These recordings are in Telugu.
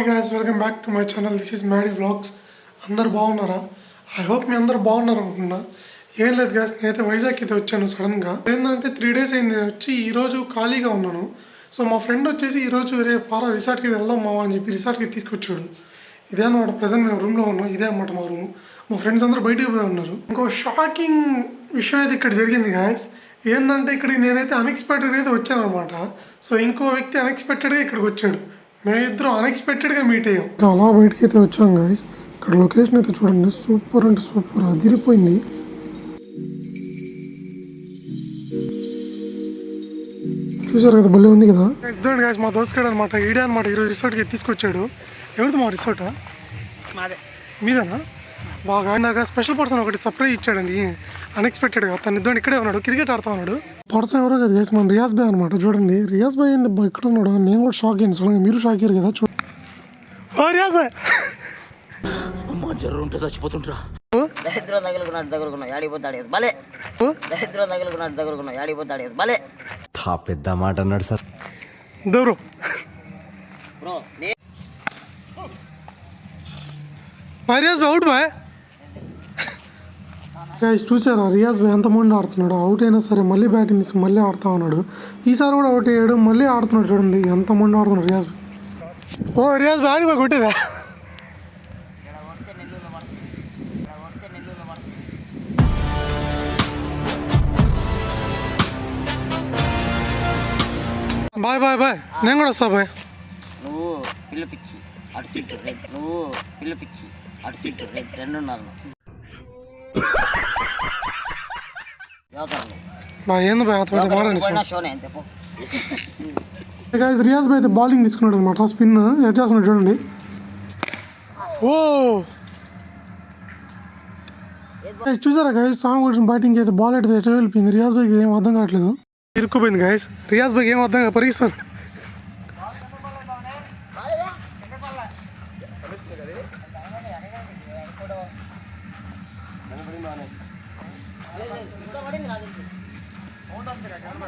Hi guys welcome back to my channel this is Maddy vlogs అందరు బాగున్నారా? ఐ హోప్ మీ అందరు బాగున్నారు అనుకున్నా. ఏం లేదు గాయస్ నేనైతే వైజాగ్ అయితే వచ్చాను సడన్గా ఏంటంటే త్రీ డేస్ అయింది వచ్చి ఈరోజు ఖాళీగా ఉన్నాను. సో మా ఫ్రెండ్ వచ్చేసి ఈరోజు రేపు పారా రిసార్ట్కి వెళ్దాం మావా అని చెప్పి రిసార్ట్కి తీసుకొచ్చాడు. ఇదే అనమాట ప్రజెంట్ మేము రూమ్లో ఉన్నాం ఇదే అనమాట మా రూమ్ మా ఫ్రెండ్స్ అందరూ బయటకు పోయి ఉన్నారు. ఇంకో షాకింగ్ విషయం అయితే ఇక్కడ జరిగింది గాయస్ ఏంటంటే ఇక్కడికి నేనైతే అన్ఎక్స్పెక్టెడ్ అయితే వచ్చాను అనమాట సో ఇంకో వ్యక్తి అన్ఎక్స్పెక్టెడ్గా ఇక్కడికి వచ్చాడు. మేమిద్దరం అన్ఎక్స్పెక్టెడ్గా మీట్ అయ్యాం. అలా బయటికి అయితే వచ్చాం గాయస్ ఇక్కడ లొకేషన్ అయితే చూడండి సూపర్ అంటే సూపర్ అదిరిపోయింది. చూసారు కదా భలే ఉంది కదా? ఇద్దరు గాయస్ మా దోస్తుగాడు అనమాట ఈడే అనమాట ఈరోజు రిసార్ట్కి తీసుకొచ్చాడు. ఎవరిది మా రిసార్టా మాదే. మీదేనా? బాగా ఇందాక స్పెషల్ పర్సన్ ఒకటి సర్ప్రైజ్ ఇచ్చాడండి. అన్ఎక్స్పెక్టెడ్గా తన ఇద్దరు ఇక్కడే ఉన్నాడు. క్రికెట్ ఆడుతా ఉన్నాడు. పర్సన్ ఎవరో కదా గైస్ మన రియాజ్ బాయ్ అనమాట చూడండి. రియాజ్ బాయ్ ఏంది ఇక్కడ ఉన్నాడు? నేను కూడా షాక్ అయ్యాను. సడన్గా మీరు షాక్ అయ్యారు కదా? చూ ఓ రియాజ్ బాయ్ అమ్మ జ్వరం ఉంటే చచ్చిపోతుంటరా దరిద్రం తగులుకున్నాడు తగులుకున్నావు యాడిపోతాడు కదా భలే! ఓ, దరిద్రం తగులుకున్నాడు తగులుకున్నావు యాడిపోతాడు కదా భలే! తా పెద్ద మాట అన్నాడు సార్. దూరం. బ్రో బాయ్ అవుట్ బాయ్ గైస్ చూసారా? రియాజ్ బాయ్ ఎంత మంది ఆడుతున్నాడు? అవుట్ అయినా సరే మళ్ళీ బ్యాటింగ్ తీసి మళ్ళీ ఆడుతా ఉన్నాడు. ఈసారి కూడా అవుట్ అయ్యాడు మళ్ళీ ఆడుతున్నాడు చూడండి. ఎంత మంది ఆడుతున్నాడు రియాజ్ బాయ్ ఓ రియాజ్ బాయ్ ఆడి బాయ్ కొట్టేదా బాయ్ బాయ్ బాయ్ నేను కూడా వస్తా బాయ్ నువ్వు పిల్ల పిచ్చి. అటు నువ్వు పిల్ల పిచ్చి. అటు సీటు ఏంది రియాజ్ బాయ్ అయితే బౌలింగ్ తీసుకున్నాడు అనమాట స్పిన్ ఎట్ చేస్తున్నాడు చూడండి. ఓ! చూసారా గైస్ సాంగ్ కొట్టిన బ్యాటింగ్ అయితే బాల్ అయితే ఎటు వెళ్ళిపోయింది? రియాజ్ బాయ్కి ఏం అర్థం కావట్లేదు. ఇరుక్కుపోయింది గైస్ రియాజ్ బాయ్కి ఏం అర్థం కాదు పరిగిస్తాను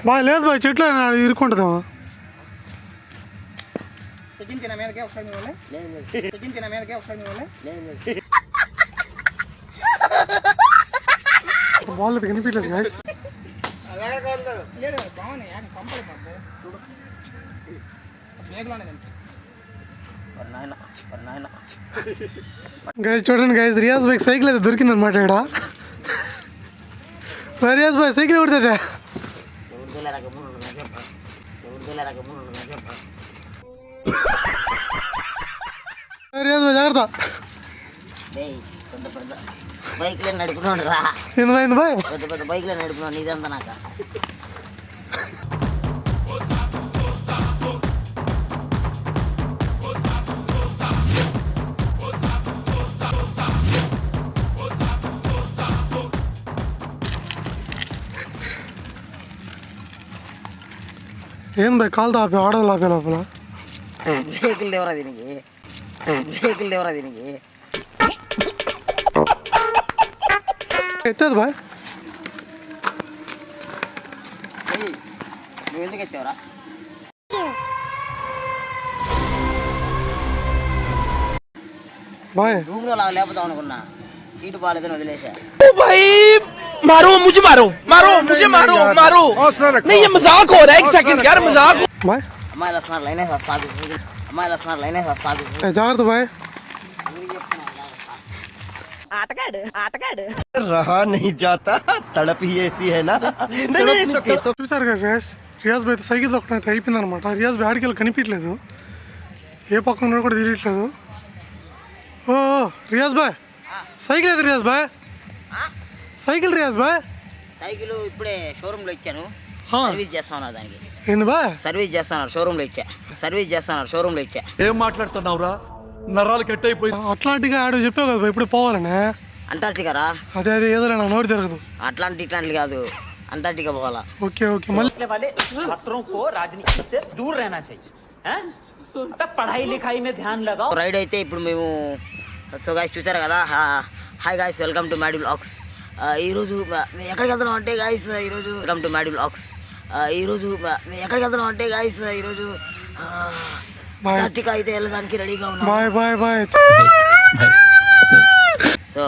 బాయ్ లేదు బాయ్ చెట్లు ఇరుక్కుంటుందేమో తెగించిన మీదకే ఒకసారి మిమ్మల్ని తెగించిన మీదకే ఒకసారి మిమ్మల్ని బాల్ అయితే కనిపించలేదు గైస్ లేదు యాక్ కంపలు చూడు. గైస్ చూడండి గైస్ రియాజ్ బాయ్ సైకిల్ అయితే దొరికింది అనమాట ఇక్కడ రియాజ్ బాయ్ సైకిల్ కొడుతుందా ఎవరి తెలియక మూడు చెప్ప ఎవరి తెలియక మూడు చెప్ప రియాజ్ బాయ్ జాగ్రత్త డేయ్ పెద్ద పెద్ద బైక్లే నడుపుతున్నాడు రా ఏంది బాయ్ పెద్ద పెద్ద బైక్లే నడుపుతున్నాడు నీదంతా నాక ఏం బాయ్ కాలు ఆపి ఆడలు ఆపే లోపల బ్రేకులు లేవరా దీనికి బ్రేకులు లేవరా దీనికి ఎత్తేది బాయ్ ఏయ్, నువ్వు ఎందుకు ఎత్తావురా బాయ్ రూమ్ లో లాగా లేపుతావు అనుకున్నా సీటు బాగాలేదని వదిలేసా मारो मुझे मारो मारो मुझे मारो मारो नहीं ये मजाक हो रहा है एक सेकंड यार मजाक బాయ్ అమ్మాయిలు వస్తున్నారు లైన్ వేసి వస్తాది అమ్మాయిలు వస్తున్నారు లైన్ వేసి వస్తాది ఏ, జాగ్రత్త బాయ్ रहा नहीं जाता तड़प ही ऐसी है ना नहीं नहीं it's okay, it's okay. చూసారు కదా గైస్ రియాజ్ బాయ్ అయితే సైకిల్ దొక్కడం అయితే అయిపోయింది అనమాట రియాజ్ బాయ్ ఆడికి కనిపించలేదు ఏ పక్కన ఉన్నాడో కూడా తిరగట్లేదు ఓ ఓ, రియాజ్ బాయ్ సైకిల్ అయితే Riyaz bye cycle Riyaz bye cycle ఇప్పుడే షోరూమ్ లో ఇచ్చాను ఆ, సర్వీస్ చేస్తా ఉన్నారు దానికి ఏంది బాయ్ సర్వీస్ చేస్తున్నారు షోరూమ్ లో ఇచ్చా సర్వీస్ చేస్తున్నారు షోరూమ్ లో ఇచ్చా ఏం మాట్లాడుతున్నావురా నరాలు కట్ అయిపోయి అట్లాంటిగా ఆడు చెప్పావు కదా బాయ్, ఇప్పుడు పోవాలనే అంటార్టికా రా అదే అదే ఏదో నాకు నోటి తిరగదు అట్లాంటి ఇట్లాంటి కాదు అంటార్టికా పోవాలా ఓకే ఓకే మళ్ళీ वाले छात्रों को राजनीति से दूर रहना चाहिए हैं? अबे पढ़ाई लिखाई में ध्यान लगाओ రైడ్ అయితే ఇప్పుడు మేము సో గాయస్ చూసారు కదా hi guys welcome to Maddy vlogs ఈరోజు ఎక్కడికి వెళ్తున్నాం అంటే గాయస్ ఈరోజు వెల్కమ్ టు మ్యాడీ బ్లాగ్స్ ఈరోజు ఎక్కడికి వెళ్తున్నాం అంటే గాయస్ ఈరోజు అయితే వెళ్ళడానికి రెడీగా ఉన్నాం. సో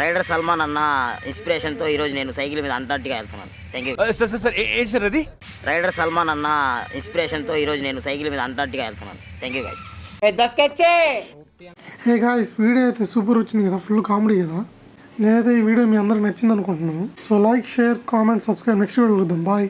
రైడర్ సల్మాన్ అన్న ఇన్స్పిరేషన్తో ఈరోజు నేను సైకిల్ మీద అంటార్టికా వెళ్తున్నాను. థ్యాంక్ యూ సార్ ఏంటి సార్ అది? రైడర్ సల్మాన్ అన్న ఇన్స్పిరేషన్తో ఈరోజు నేను సైకిల్ మీద అంటార్టికా వెళ్తున్నాను. థ్యాంక్ యూ పెద్ద స్కెచ్చే హే గాయస్ వీడియో అయితే సూపర్ వచ్చింది కదా ఫుల్ కామెడీ కదా? నేనైతే ఈ వీడియో మీ అందరికి నచ్చింది అనుకుంటున్నాను so like share comment subscribe. Next video కలుద్దాం. బాయ్.